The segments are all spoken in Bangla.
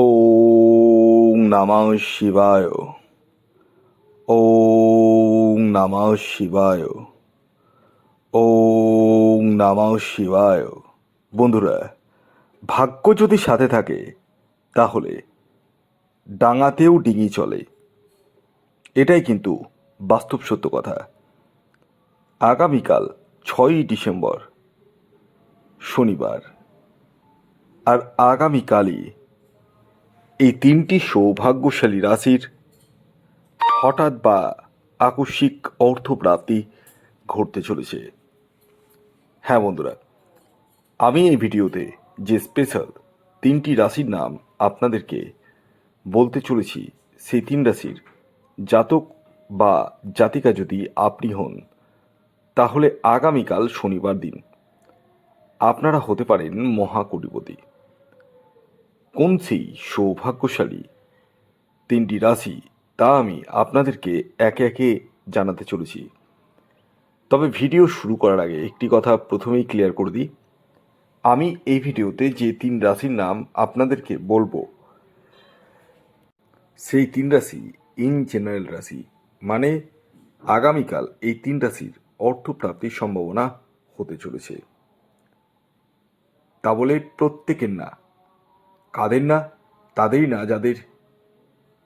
ওম নমঃ শিবায়। ওম নমঃ শিবায়। ওম নমঃ শিবায়। বন্ধুরা, ভাগ্য যদি সাথে থাকে, তাহলে ডাঙাতেও ডিঙি চলে। এটাই কিন্তু বাস্তব সত্য কথা। আগামীকাল ছয়ই ডিসেম্বর, শনিবার। আর আগামীকালই এই তিনটি সৌভাগ্যশালী রাশির হঠাৎ বা আকস্মিক অর্থপ্রাপ্তি ঘটতে চলেছে। হ্যাঁ বন্ধুরা, আমি এই ভিডিওতে যে স্পেশাল তিনটি রাশির নাম আপনাদেরকে বলতে চলেছি, সেই তিন রাশির জাতক বা জাতিকা যদি আপনি হন, তাহলে আগামীকাল শনিবার দিন আপনারা হতে পারেন মহাকোটিপতি। কোন সেই সৌভাগ্যশালী তিনটি রাশি তা আমি আপনাদেরকে একে একে জানাতে চলেছি। তবে ভিডিও শুরু করার আগে একটি কথা প্রথমেই ক্লিয়ার করে দিই। আমি এই ভিডিওতে যে তিন রাশির নাম আপনাদেরকে বলব, সেই তিন রাশি ইন জেনারেল রাশি মানে আগামীকাল এই তিন রাশির অর্থপ্রাপ্তির সম্ভাবনা হতে চলেছে। তা বলে প্রত্যেকের না কাদের না? তাদেরই না, যাদের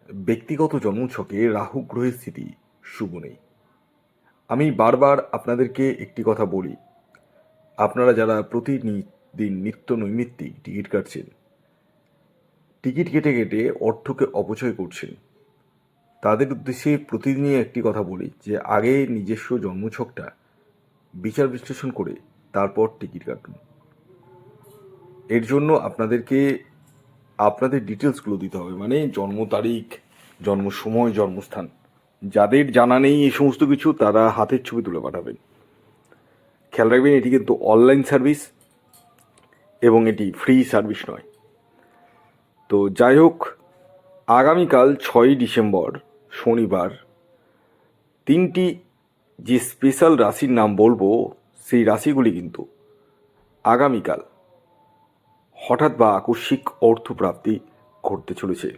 ব্যক্তিগত জন্মছকে রাহু গ্রহের স্থিতি শুভ নেই। আমি বারবার আপনাদেরকে একটি কথা বলি। আপনারা যারা প্রতিদিন নিত্য নৈমিত্তিক টিকিট কাটছেন, টিকিট কেটে কেটে অর্থকে অপচয় করছেন, তাদের উদ্দেশ্যে প্রতিদিনই একটি কথা বলি যে, আগে নিজস্ব জন্মছকটা বিচার বিশ্লেষণ করে তারপর টিকিট কাটুন। এর জন্য আপনাদেরকে আপনাদের ডিটেলসগুলো দিতে হবে। মানে জন্ম তারিখ, জন্ম সময়, জন্মস্থান। যাদের জানা নেই এই সমস্ত কিছু, তারা হাতের ছবি তুলে পাঠাবেন। খেয়াল রাখবেন, এটি কিন্তু অনলাইন সার্ভিস এবং এটি ফ্রি সার্ভিস নয়। তো যাই হোক, আগামীকাল ছয়ই ডিসেম্বর, শনিবার, তিনটি যে স্পেশাল রাশির নাম বলব, সেই রাশিগুলি কিন্তু আগামীকাল হঠাৎ বা আকস্মিক অর্থপ্রাপ্তি ঘটতে চলেছে।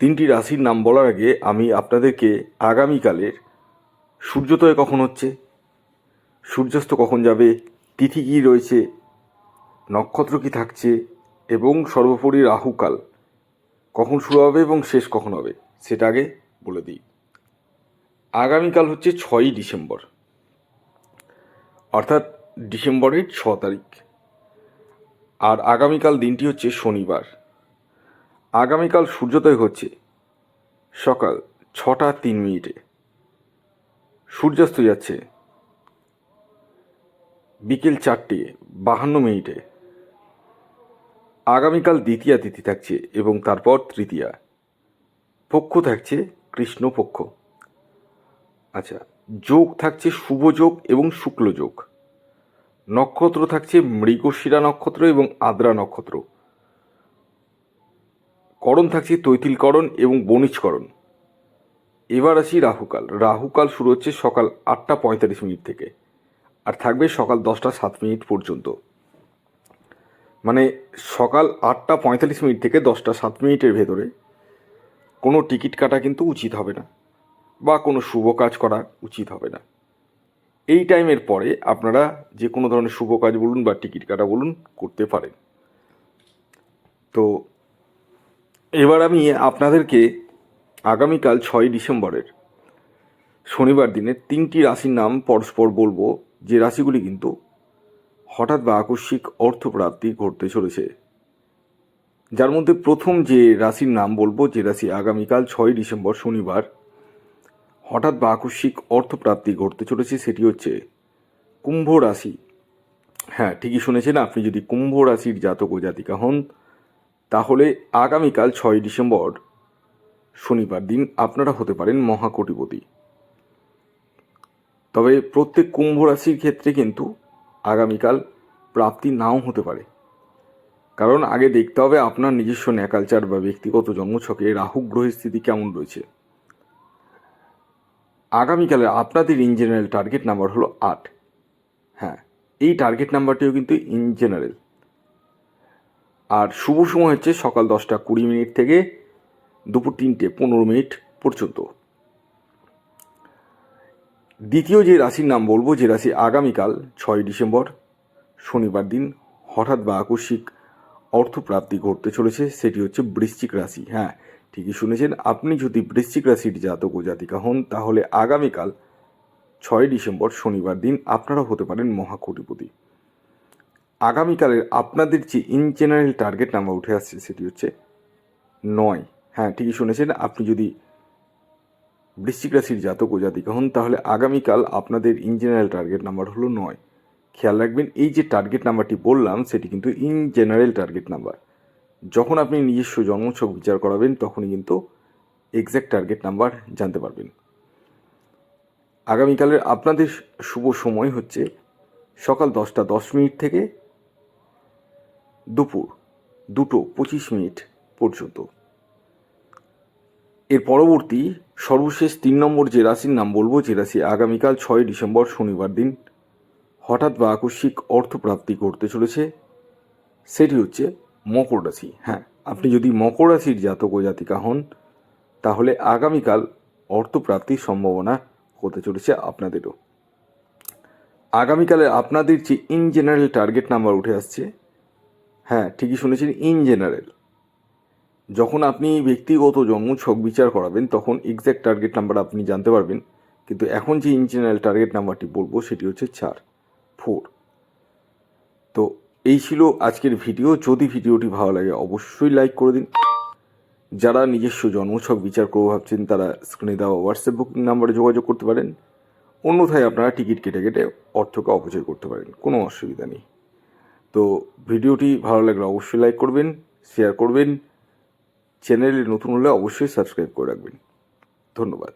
তিনটি রাশির নাম বলার আগে আমি আপনাদেরকে আগামীকালের সূর্যোদয় কখন হচ্ছে, সূর্যাস্ত কখন যাবে তিথি কী রয়েছে, নক্ষত্র কী থাকছে এবং সর্বোপরি রাহুকাল কখন শুরু হবে এবং শেষ কখন হবে সেটা আগে বলে দিই। আগামীকাল হচ্ছে ছয়ই ডিসেম্বর, অর্থাৎ ডিসেম্বরের ছ তারিখ। আর আগামীকাল দিনটি হচ্ছে শনিবার। আগামীকাল সূর্যোদয় হচ্ছে সকাল ছটা তিন মিনিটে। সূর্যাস্ত যাচ্ছে বিকেল চারটে বাহান্ন মিনিটে। আগামীকাল দ্বিতীয়া তিথি থাকছে এবং তারপর তৃতীয়া। পক্ষ থাকছে কৃষ্ণপক্ষ। আচ্ছা যোগ থাকছে শুভ যোগ এবং শুক্ল যোগ। নক্ষত্র থাকছে মৃগশিরা নক্ষত্র এবং আদ্রা নক্ষত্র। করণ থাকছে তৈতিলকরণ এবং বণিজকরণ। এবার আসি রাহুকাল। রাহুকাল শুরু হচ্ছে সকাল আটটা পঁয়তাল্লিশ মিনিট থেকে আর থাকবে সকাল দশটা সাত মিনিট পর্যন্ত। মানে সকাল আটটা পঁয়তাল্লিশ মিনিট থেকে দশটা সাত মিনিটের ভেতরে কোনো টিকিট কাটা কিন্তু উচিত হবে না বা কোনো শুভ কাজ করা উচিত হবে না। এই টাইমের পরে আপনারা যে কোনো ধরনের শুভ কাজ বলুন বা টিকিট কাটা বলুন করতে পারেন। তো এবার আমি আপনাদেরকে আগামীকাল ছয় ডিসেম্বরের শনিবার দিনে তিনটি রাশির নাম পরস্পর বলব। যে রাশিগুলি কিন্তু হঠাৎ বা আকস্মিক অর্থপ্রাপ্তি ঘটতে চলেছে। যার মধ্যে প্রথম যে রাশির নাম বলব, যে রাশি আগামীকাল ছয় ডিসেম্বর শনিবার হঠাৎ বা আকস্মিক অর্থপ্রাপ্তি ঘটতে চলেছে সেটি হচ্ছে কুম্ভ রাশি। হ্যাঁ ঠিকই শুনেছেন আপনি, যদি কুম্ভ রাশির জাতক ও জাতিকা হন, তাহলে আগামীকাল ছয় ডিসেম্বর শনিবার দিন আপনারা হতে পারেন মহাকোটিপতি। তবে প্রত্যেক কুম্ভ রাশির ক্ষেত্রে কিন্তু আগামীকাল প্রাপ্তি নাও হতে পারে। কারণ আগে দেখতে হবে আপনার নিজস্ব ন্যাকালচার বা ব্যক্তিগত জন্মছকে রাহু গ্রহের স্থিতি কেমন রয়েছে। আগামীকালে আপনাদের ইন জেনারেল টার্গেট নাম্বার হলো আট। হ্যাঁ এই টার্গেট নাম্বারটিও কিন্তু ইন জেনারেল আর শুভ সময় হচ্ছে সকাল দশটা কুড়ি মিনিট থেকে দুপুর তিনটে পনেরো মিনিট পর্যন্ত। দ্বিতীয় যে রাশির নাম বলব, যে রাশি আগামীকাল ছয় ডিসেম্বর, শনিবার দিন হঠাৎ বা আকস্মিক অর্থপ্রাপ্তি ঘটতে চলেছে, সেটি হচ্ছে বৃশ্চিক রাশি। হ্যাঁ ঠিকই শুনেছেন, আপনি যদি বৃশ্চিক রাশির জাতক ও জাতিকা হন, তাহলে আগামীকাল ছয় ডিসেম্বর শনিবার দিন আপনারা হতে পারেন মহাকোটিপতি। আগামীকালের আপনাদের যে ইন জেনারেল টার্গেট নাম্বার উঠে আসছে, সেটি হচ্ছে নয়। হ্যাঁ ঠিকই শুনেছেন, আপনি যদি বৃশ্চিক রাশির জাতক ও জাতিকা হন, তাহলে আগামীকাল আপনাদের ইন জেনারেল টার্গেট নাম্বার হলো নয়। খেয়াল রাখবেন, এই যে টার্গেট নাম্বারটি বললাম, সেটি কিন্তু ইন জেনারেল টার্গেট নাম্বার যখন আপনি নিজস্ব জন্মছক বিচার করাবেন, তখনই কিন্তু এক্স্যাক্ট টার্গেট নাম্বার জানতে পারবেন। আগামীকালের আপনাদের শুভ সময় হচ্ছে সকাল দশটা দশ মিনিট থেকে দুপুর দুটো পঁচিশ মিনিট পর্যন্ত। এর পরবর্তী সর্বশেষ তিন নম্বর যে রাশির নাম বলব, যে রাশি আগামীকাল ছয় ডিসেম্বর শনিবার দিন হঠাৎ বা আকস্মিক অর্থপ্রাপ্তি করতে চলেছে, সেটি হচ্ছে মকর রাশি হ্যাঁ আপনি যদি মকর রাশির জাতক ও জাতিকা হন তাহলে আগামীকাল অর্থপ্রাপ্তির সম্ভাবনা হতে চলেছে আপনাদেরও। আগামীকালে আপনাদের যে ইন জেনারেল টার্গেট নাম্বার উঠে আসছে হ্যাঁ ঠিকই শুনেছেন ইন জেনারেল যখন আপনি ব্যক্তিগত জন্ম ছক বিচার করাবেন তখন এক্স্যাক্ট টার্গেট নাম্বার আপনি জানতে পারবেন কিন্তু এখন যে ইন জেনারেল টার্গেট নাম্বারটি বলব সেটি হচ্ছে চার ফোর তো এই ছিল আজকের ভিডিও। যদি ভিডিওটি ভালো লাগে, অবশ্যই লাইক করে দিন। যারা নিজস্ব জন্মছক বিচার করব ভাবছেন, তারা স্ক্রিনে দেওয়া হোয়াটসঅ্যাপ বুকিং নাম্বারে যোগাযোগ করতে পারেন। অন্যথায় আপনারা টিকিট কেটে কেটে অর্থকে অপচয় করতে পারেন, কোনো অসুবিধা নেই। তো ভিডিওটি ভালো লাগলে অবশ্যই লাইক করবেন শেয়ার করবেন। চ্যানেলে নতুন হলে অবশ্যই সাবস্ক্রাইব করে রাখবেন। ধন্যবাদ।